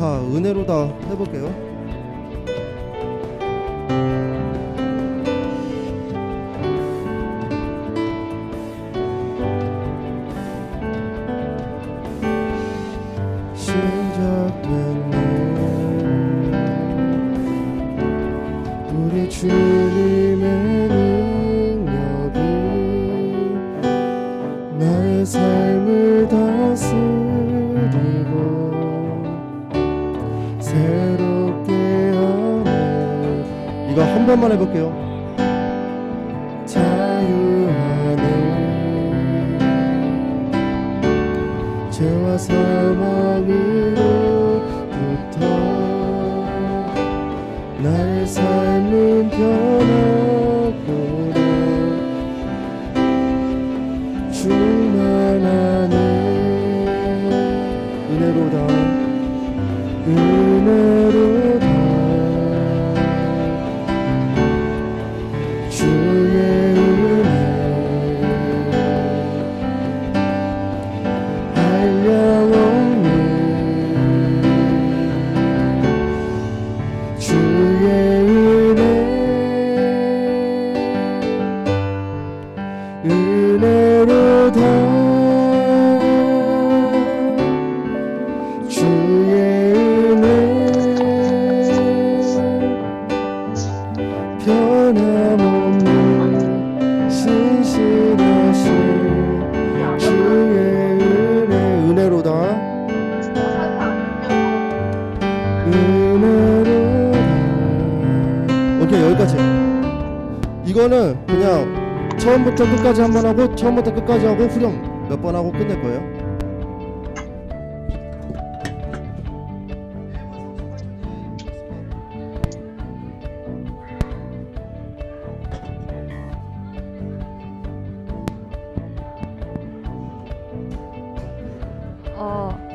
자, 은혜로다 해볼게요. 사망으로부터 나의 삶은 변하 처음부터 끝까지 하고 후렴 몇 번 하고 끝낼 거예요 어. 어,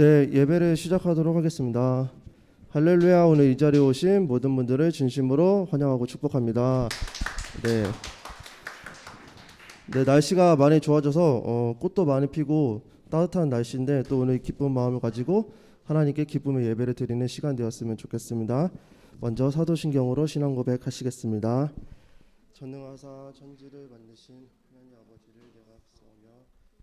네, 예배를 시작하도록 하겠습니다. 할렐루야. 오늘 이 자리에 오신 모든 분들을 진심으로 환영하고 축복합니다. 네. 네, 날씨가 많이 좋아져서 어, 꽃도 많이 피고 따뜻한 날씨인데 또 오늘 기쁜 마음을 가지고 하나님께 기쁨의 예배를 드리는 시간 되었으면 좋겠습니다. 먼저 사도신경으로 신앙 고백하시겠습니다. 전능하사 천지를 만드신 하나님 아버지를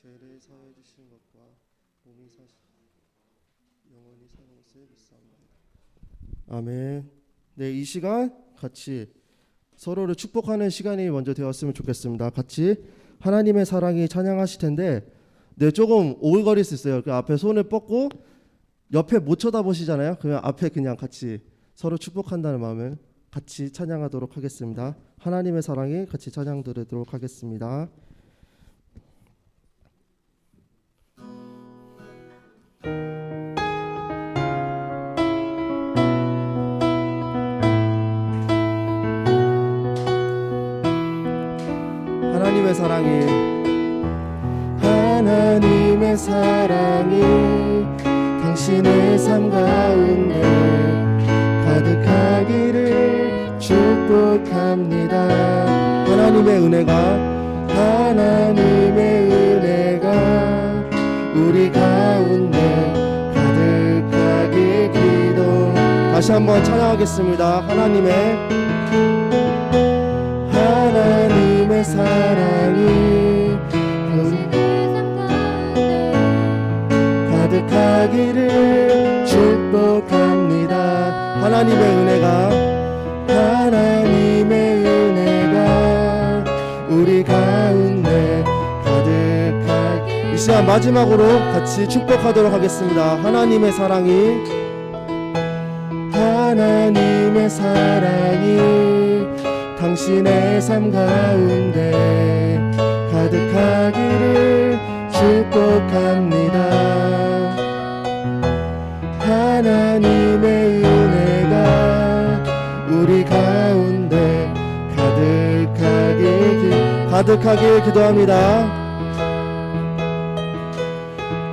죄를 사해 주시는 것과 몸이 사시 영원히 사는 것을 믿사옵나이다. 아멘. 네, 이 시간 같이 서로를 축복하는 시간이 먼저 되었으면 좋겠습니다. 같이 하나님의 사랑이 찬양하실 텐데 네, 조금 오글거릴 수 있어요. 그 앞에 손을 뻗고 옆에 못 쳐다보시잖아요. 그냥 앞에 그냥 같이 서로 축복한다는 마음을 같이 찬양하도록 하겠습니다. 하나님의 사랑이 같이 찬양 드리도록 하겠습니다. 하나님의 사랑이 하나님의 사랑이 당신의 삶 가운데 가득하기를 축복합니다. 하나님의 은혜가 하나님의 은혜가 우리 가운데 가득하게 기도 다시 한번 찬양하겠습니다. 하나님의 하나님 의 사랑이 가득하기를 축복합니다. 하나님의 은혜가 하나님의 은혜가 우리 가운데 가득하게 이 시간 마지막으로 같이 축복하도록 하겠습니다. 하나님의 사랑이 하나님의 사랑이 당신의 삶 가운데 가득하기를 축복합니다. 하나님의 은혜가 우리 가운데 가득하게 기, 가득하게 기도합니다.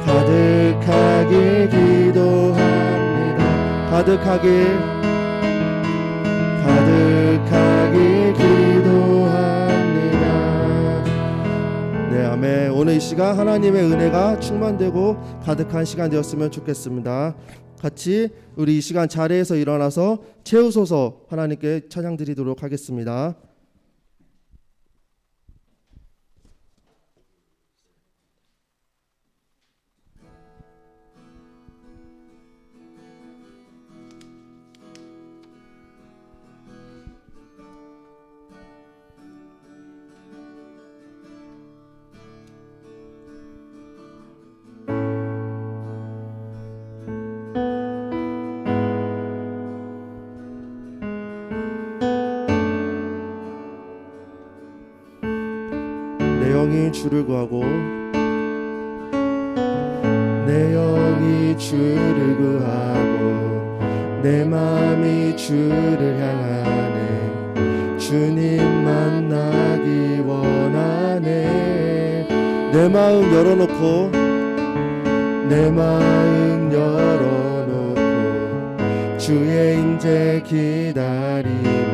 가득하게 기도합니다. 가득하게 가득하게 기도합니다. 네, 아멘. 오늘 이 시간 하나님의 은혜가 충만되고 가득한 시간 되었으면 좋겠습니다. 같이 우리 이 시간 자리에서 일어나서 채우소서 하나님께 찬양 드리도록 하겠습니다. 주를 구하고 내 영이 주를 구하고 내 마음이 주를 향하네. 주님 만나기 원하네. 내 마음 열어놓고 내 마음 열어놓고 주의 임재 기다리며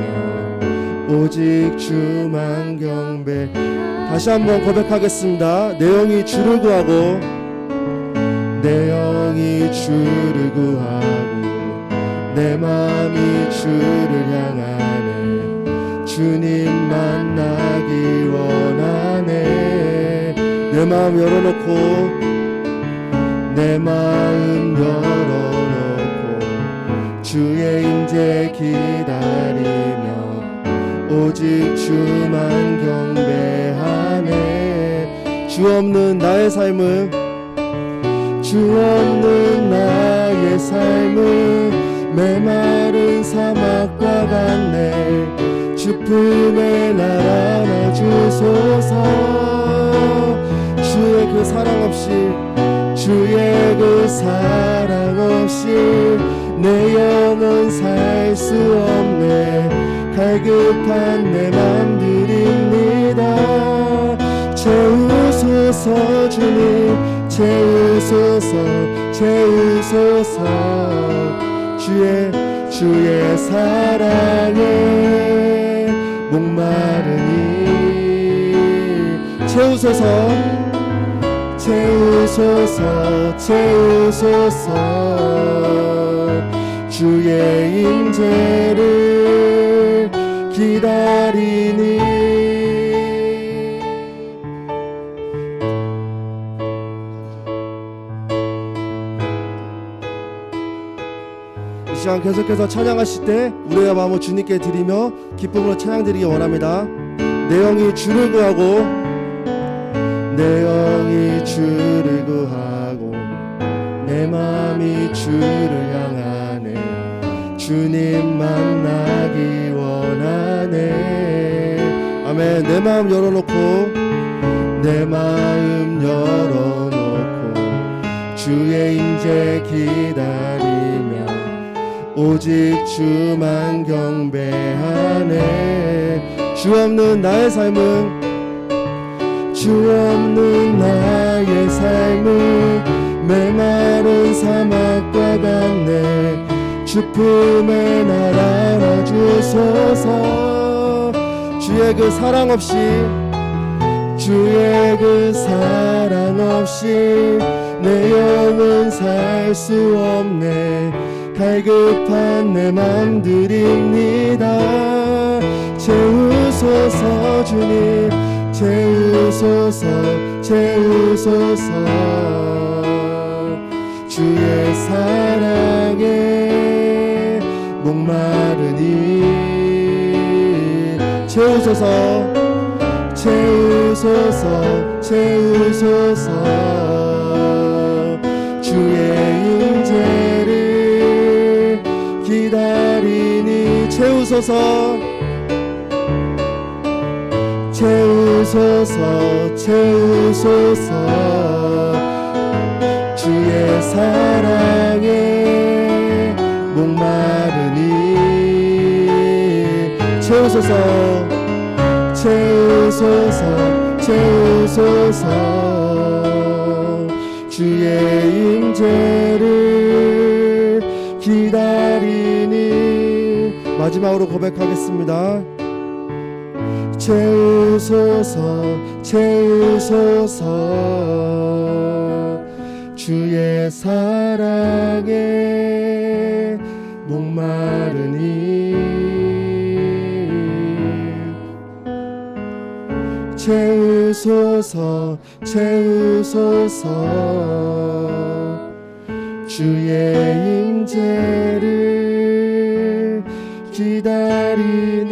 오직 주만 경배. 다시 한번 고백하겠습니다. 내 영이 주를 구하고 내 영이 주를 구하고 내 마음이 주를 향하네. 주님 만나기 원하네. 내 마음 열어놓고 내 마음 열어놓고 주의 임재 기다리며 오직 주만 경배하네. 주 없는 나의 삶은 주 없는 나의 삶은 메마른 사막과 같네. 주 품에 날 안아주소서. 주의 그 사랑 없이 주의 그 사랑 없이 내 영혼 살 수 없네 갈급한 내맘 드립니다. 채우소서 주님 채우소서 채우소서. 주의 주의 사랑에 목마르니. 채우소서 채우소서 채우소서. 주의 임재를 기다리니. 이 시간 계속해서 찬양하실 때 우리의 마음을 주님께 드리며 기쁨으로 찬양드리기 원합니다. 내 영이 주를 구하고 내 영이 주를 구하고 내 마음이 주를 향하네. 주님 만나기 원하네. 은혜 아멘. 내 마음 열어놓고 내 마음 열어놓고 주의 임재 기다리며 오직 주만 경배하네. 주 없는 나의 삶은 주 없는 나의 삶은 메마른 사막과 같네. 주품에 날아라 주소서. 주의 그 사랑 없이 주의 그 사랑 없이 내 영은 살 수 없네. 갈급한 내 맘 드립니다. 채우소서 주님. 채우소서 채우소서. 주의 사랑에 목마르니 채우소서. 채우소서. 채우소서. 주의 임재를 기다리니 채우소서. 채우소서. 채우소서. 주의 사랑에 채우소서. 채우소서. 채우소서. 주의 임재를 기다리니. 마지막으로 고백하겠습니다. 채우소서. 채우소서. 주의 사랑에 목마르니 채우소서 채우소서. 주의 임재를 기다리니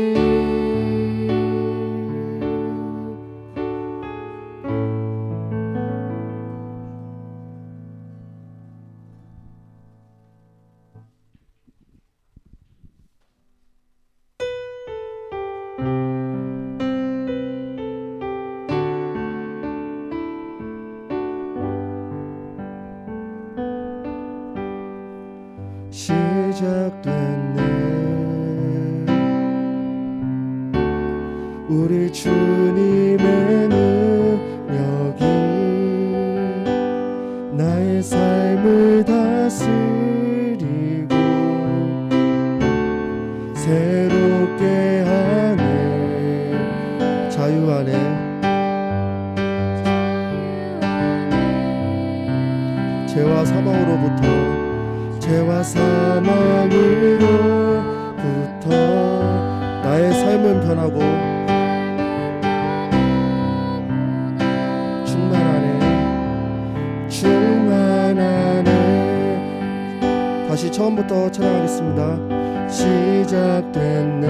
자유 안에. 죄와 사망으로부터 죄와 사망으로부터 나의 삶은 변하고 충만하네 충만하네 다시 처음부터 찬양하겠습니다. 시작됐네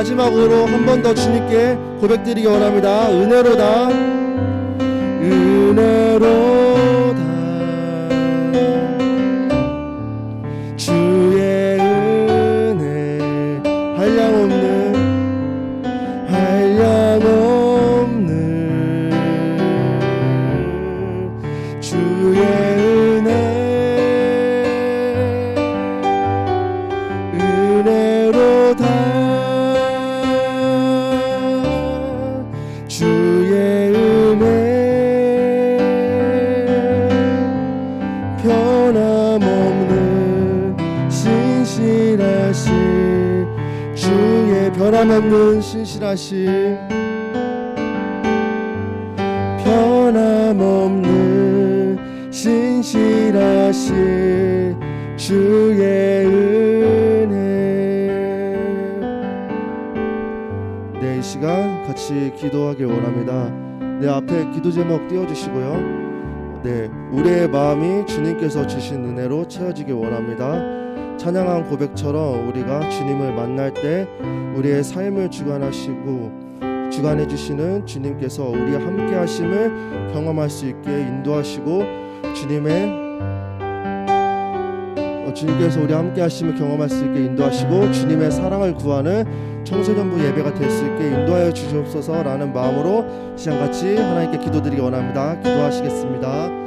마지막으로 한 번 더 주님께 고백드리기 원합니다. 은혜로다. 은혜로 이 시간 같이 기도하길 원합니다. 내 앞에 기도 제목 띄워주시고요. 네, 우리의 마음이 주님께서 주신 은혜로 채워지길 원합니다. 찬양한 고백처럼 우리가 주님을 만날 때 우리의 삶을 주관하시고 주관해 주시는 주님께서 우리와 함께 하심을 경험할 수 있게 인도하시고 주님의 어, 주님께서 우리 함께 하심을 경험할 수 있게 인도하시고 주님의 사랑을 구하는 청소년부 예배가 될 수 있게 인도하여 주시옵소서라는 마음으로 시간 같이 하나님께 기도드리기 원합니다. 기도하시겠습니다.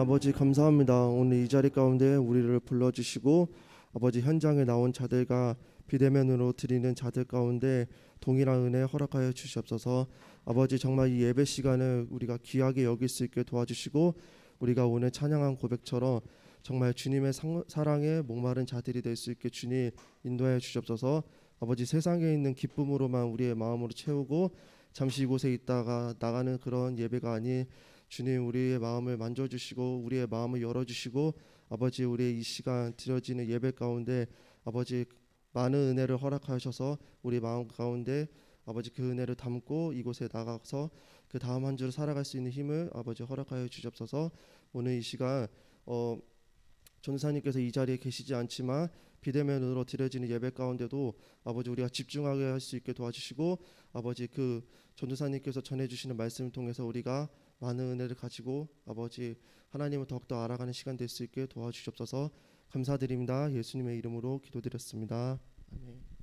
아버지 감사합니다. 오늘 이 자리 가운데 우리를 불러주시고 아버지 현장에 나온 자들과 비대면으로 드리는 자들 가운데 동일한 은혜 허락하여 주시옵소서. 아버지 정말 이 예배 시간을 우리가 귀하게 여길 수 있게 도와주시고 우리가 오늘 찬양한 고백처럼 정말 주님의 상- 사랑에 목마른 자들이 될 수 있게 주님 인도하여 주시옵소서. 아버지 세상에 있는 기쁨으로만 우리의 마음으로 채우고 잠시 이곳에 있다가 나가는 그런 예배가 아닌 주님 우리의 마음을 만져주시고 우리의 마음을 열어주시고 아버지 우리의 이 시간 드려지는 예배 가운데 아버지 많은 은혜를 허락하셔서 우리 마음 가운데 아버지 그 은혜를 담고 이곳에 나가서 그 다음 한 주를 살아갈 수 있는 힘을 아버지 허락하여 주시옵소서. 오늘 이 시간 어, 전사님께서 이 자리에 계시지 않지만 비대면으로 드려지는 예배 가운데도 아버지 우리가 집중하게 할 수 있게 도와주시고 아버지 그 전도사님께서 전해주시는 말씀을 통해서 우리가 많은 은혜를 가지고 아버지 하나님을 더욱더 알아가는 시간 될 수 있게 도와주시옵소서 감사드립니다. 예수님의 이름으로 기도드렸습니다. 아멘.